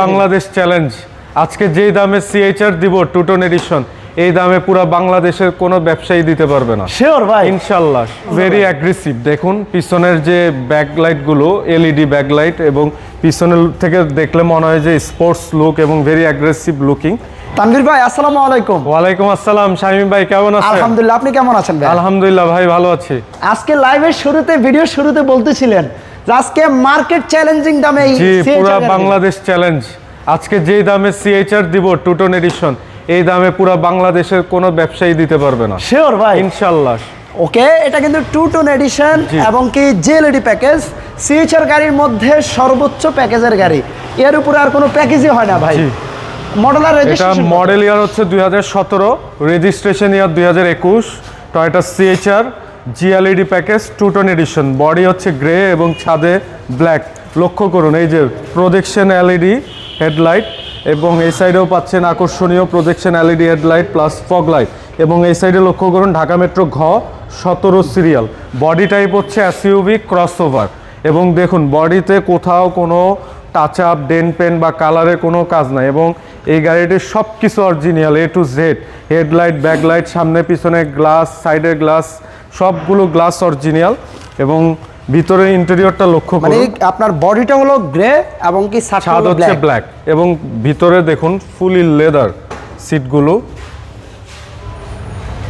Bangladesh challenge. আজকে যেই দামে সিএইচআর দিব টুটন এডিশন এই দামে পুরো বাংলাদেশের কোনো ব্যবসায়ী দিতে পারবে না। শিওর ভাই। ইনশাল্লাহ ভেরি অ্যাগ্রেসিভ দেখুন পিছনের যে ব্যাকলাইটগুলো এলইডি ব্যাকলাইট এবং পিছনের থেকে দেখলে মনে হয় যে স্পোর্টস লুক এবং ভেরি অ্যাগ্রেসিভ লুকিং তানভীর ভাই আসসালামু আলাইকুম। ওয়ালাইকুম আসসালাম শামিম ভাই কেমন আছেন? আলহামদুলিল্লাহ আপনি কেমন আছেন ভাই? আলহামদুলিল্লাহ ভাই ভালো আছি। আজকে লাইভের শুরুতে ভিডিও শুরুতে বলতেছিলেন যে আজকে মার্কেট চ্যালেঞ্জিং দামে পুরা বাংলাদেশ চ্যালেঞ্জ আজকে যেই দামে সিএইচআর দিব টুটন এডিশন এই দামে পুরো বাংলাদেশের কোনো ব্যবসায়ী দিতে পারবে না। শিওর ভাই। ইনশাল্লাহ। ওকে এটা কিন্তু টু টোন এডিশন এবং কি জেএলইডি প্যাকেজ সিএইচআর গাড়ির মধ্যে সর্বোচ্চ প্যাকেজের গাড়ি। এর উপরে আর কোনো প্যাকেজই হয় না ভাই। মডেল আর এটা রেজিস্ট্রেশন মডেল ইয়ার হচ্ছে দুই হাজার সতেরো রেজিস্ট্রেশন ইয়ার দুই হাজার একুশ Toyota CHR G LED package two-tone edition body হচ্ছে গ্রে এবং ছাদে ব্ল্যাক লক্ষ্য করুন, এই যে প্রোজেকশন এলইডি হেডলাইট এবং এই সাইডেও পাচ্ছেন আকর্ষণীয় projection LED headlight plus fog light এবং এই সাইডে লক্ষ্য করুন, ঢাকা মেট্রো ঘ, সতেরো সিরিয়াল বডি টাইপ হচ্ছে এসইউভি ক্রসওভার এবং দেখুন বডিতে কোথাও কোনো টাচ আপ ডেন পেন বা কালারের কোনো কাজ নাই। এবং এই গাড়িটির সব কিছু original A to Z headlight backlight সামনে পিছনে গ্লাস সাইডের গ্লাস সবগুলো গ্লাস অরিজিনাল এবং ভিতরে ইন্টেরিয়রটা লক্ষ্য মানে করুন। আপনার বডিটা হলো গ্রে এবং কি ছাদ হচ্ছে ব্ল্যাক এবং ভিতরে দেখুন ফুলি লেদার সিটগুলো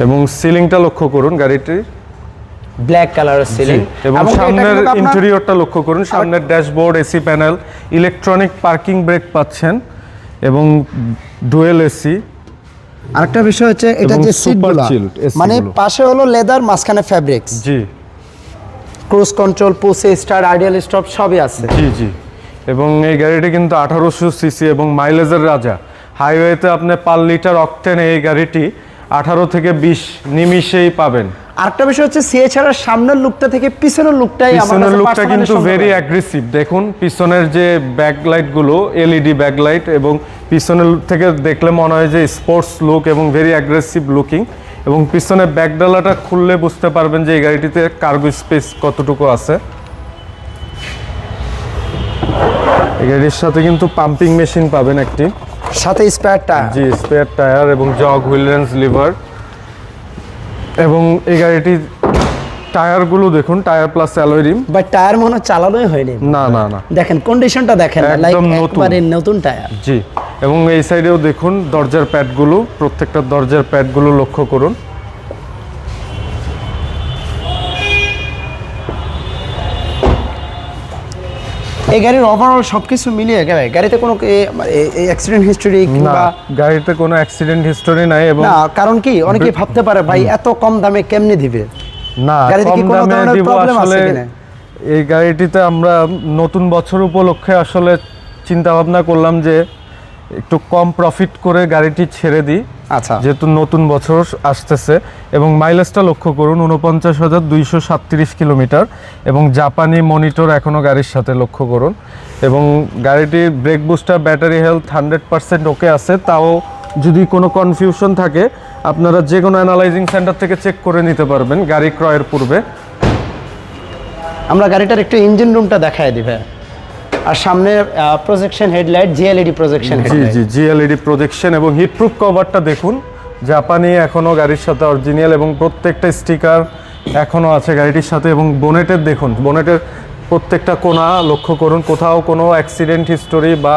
এবং সিলিংটা লক্ষ্য করুন গাড়িটির ব্ল্যাক কালারের সিলিং এবং সামনের ইন্টেরিয়রটা লক্ষ্য করুন সামনের dashboard AC panel electronic parking brake পাচ্ছেন। এবং ডুয়েল এসি আরেকটা বিষয় হচ্ছে এটা যে সিটগুলো মানে পাশে হলো লেদার মাঝখানে ফ্যাব্রিক্স। জি। Cruise control push start ideal stop সবই আছে। জি জি। এবং এই গাড়িটি কিন্তু আঠারোশো সিসি এবং মাইলেজের রাজা। হাইওয়েতে আপনি পার লিটার অক্টেন এই গাড়িটি আঠারো থেকে বিশ নিমিষেই পাবেন। আরেকটা বিষয় হচ্ছে সিএচআর সামনের লুকটা থেকে পিছনের লুকটাই পিছনের লুকটা কিন্তু ভেরি অ্যাগ্রেসিভ দেখুন পিছনের যে ব্যাকলাইটগুলো এলইডি ব্যাকলাইট এবং পিছনের থেকে দেখলে মনে হয় যে স্পোর্টস লুক এবং ভেরি অ্যাগ্রেসিভ লুকিং এবং পিছনের ব্যাকডালাটা খুললে বুঝতে পারবেন যে এই গাড়িটিতে কার্গো স্পেস কতটুকু আছে। এই গাড়ির সাথে কিন্তু পাম্পিং মেশিন পাবেন একটি। সাথে স্পেয়ার টায়ার জি স্পেয়ার টায়ার এবং জগ হুইল রেঞ্জ লিভার এবং এই গাড়িটির টায়ারগুলো দেখুন টায়ার প্লাস অ্যালয় রিম বা টায়ার মনে হয় চালানোই হয়নি না? না না দেখেন কন্ডিশনটা দেখেন একদম নতুন। নতুন টায়ার জি এবং এই সাইডেও দেখুন দরজার প্যাডগুলো প্রত্যেকটা দরজার প্যাডগুলো লক্ষ্য করুন। এই গাড়ির ওভারঅল সবকিছু মিলিয়ে গেলে গাড়িতে কোনো অ্যাক্সিডেন্ট হিস্টোরি কিংবা গাড়িতে কোনো অ্যাক্সিডেন্ট হিস্টোরি নাই এবং না কারণ কি অনেকে ভাবতে পারে ভাই এত কম দামে কেমনে দিবে না গাড়িতে কি কোনো ধরনের প্রবলেম আছে কিনা? এই গাড়িটিতে আমরা নতুন বছর উপলক্ষে আসলে চিন্তা ভাবনা করলাম যে একটু কম প্রফিট করে গাড়িটি ছেড়ে দিই। আচ্ছা। যেহেতু নতুন বছর আসতেছে এবং মাইলেজটা লক্ষ্য করুন উনপঞ্চাশ হাজার দুইশো সাতত্রিশ কিলোমিটার এবং জাপানি মনিটর এখনও গাড়ির সাথে লক্ষ্য করুন। এবং গাড়িটির brake booster battery health hundred percent okay আছে। তাও যদি কোনো কনফিউশন থাকে আপনারা যে কোনো অ্যানালাইজিং সেন্টার থেকে চেক করে নিতে পারবেন গাড়ি ক্রয়ের পূর্বে। আমরা গাড়িটার একটু ইঞ্জিন রুমটা দেখায় দিবে আর সামনে projection headlight G LED projection G G G LED projection এবং হিটপ্রুফ কভারটা দেখুন। জাপানি এখনও গাড়ির সাথে অরিজিনাল এবং প্রত্যেকটা স্টিকার এখনও আছে গাড়িটির সাথে এবং বোনেটের দেখুন বোনেটের প্রত্যেকটা কোণা লক্ষ্য করুন কোথাও কোনো অ্যাক্সিডেন্ট হিস্টোরি বা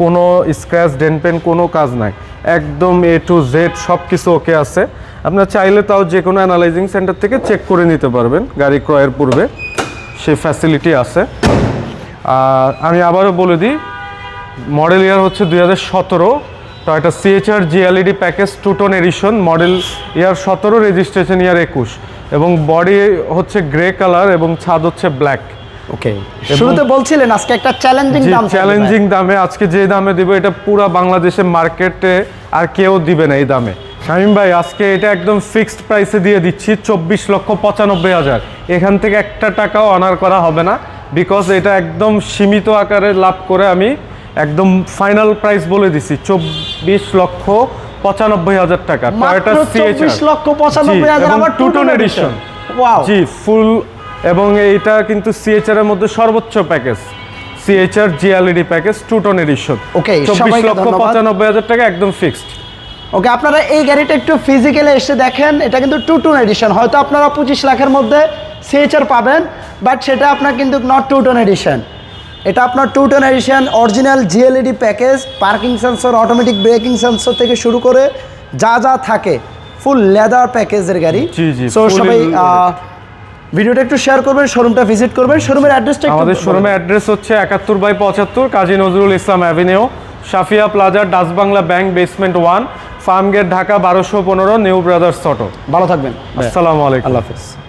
কোনো স্ক্র্যাচ ডেনপেন কোনো কাজ নাই। একদম এ টু জেড সব কিছু ওকে আছে। আপনার চাইলে তাও যে কোনো অ্যানালাইজিং সেন্টার থেকে চেক করে নিতে পারবেন গাড়ি ক্রয়ের পূর্বে। সেই ফ্যাসিলিটি আছে। আর আমি আবারও বলে দিই মডেল ইয়ার হচ্ছে দুই হাজার সতেরো Toyota CHR G LED package two tone edition model year সতেরো রেজিস্ট্রেশন ইয়ার একুশ এবং বডি হচ্ছে গ্রে কালার এবং ছাদ হচ্ছে ব্ল্যাক ওকে শুরুতে বলছিলেন আজকে একটা চ্যালেঞ্জিং দাম চ্যালেঞ্জিং দামে আজকে যে দামে দিব এটা পুরো বাংলাদেশের মার্কেটে আর কেউ দিবে না এই দামে। শামিম ভাই আজকে এটা একদম ফিক্সড প্রাইসে দিয়ে দিচ্ছি চব্বিশ লক্ষ পঁচানব্বই হাজার। এখান থেকে একটা টাকাও অনার করা হবে না। বিকজ এটা একদম সীমিত আকারে লাভ করে আমি একদম ফাইনাল প্রাইস বলে দিছি চব্বিশ লক্ষ পঁচানব্বই হাজার টাকা। মাত্র টয়োটা 24 লক্ষ 95 হাজার, আবার Tucson Tucson edition G full এবং এইটা কিন্তু সিএচআর এর মধ্যে সর্বোচ্চ package CHR G LED package two tone edition okay চব্বিশ লক্ষ পঁচানব্বই হাজার টাকা একদম ফিক্সড ওকে আপনারা এই গাড়িটা একটু ফিজিক্যালি এসে দেখেন এটা কিন্তু টু টন এডিশন হয়তো আপনারা পঁচিশ লাখের মধ্যে সিএচআর পাবেন। বাট সেটা আপনার কিন্তু নট টু টন এডিশন এটা আপনার two tone edition original G LED package parking sensor automatic braking sensor থেকে শুরু করে যা যা থাকে ফুল লেদার প্যাকেজের গাড়ি। সো সবাই ভিডিওটা একটু শেয়ার করবেন শোরুমটা ভিজিট করবেন। শোরুমের অ্যাড্রেসটা আমাদের শোরুমের অ্যাড্রেস হচ্ছে একাত্তর বাই পঁচাত্তর Kazi Nazrul Islam avenue Safiya plaza Dutch Bangla bank basement one Farmgate Dhaka বারোশো পনেরো নিউ ব্রাদার্স অটো ভালো থাকবেন। আসসালামু আলাইকুম। আল্লাহ হাফিজ।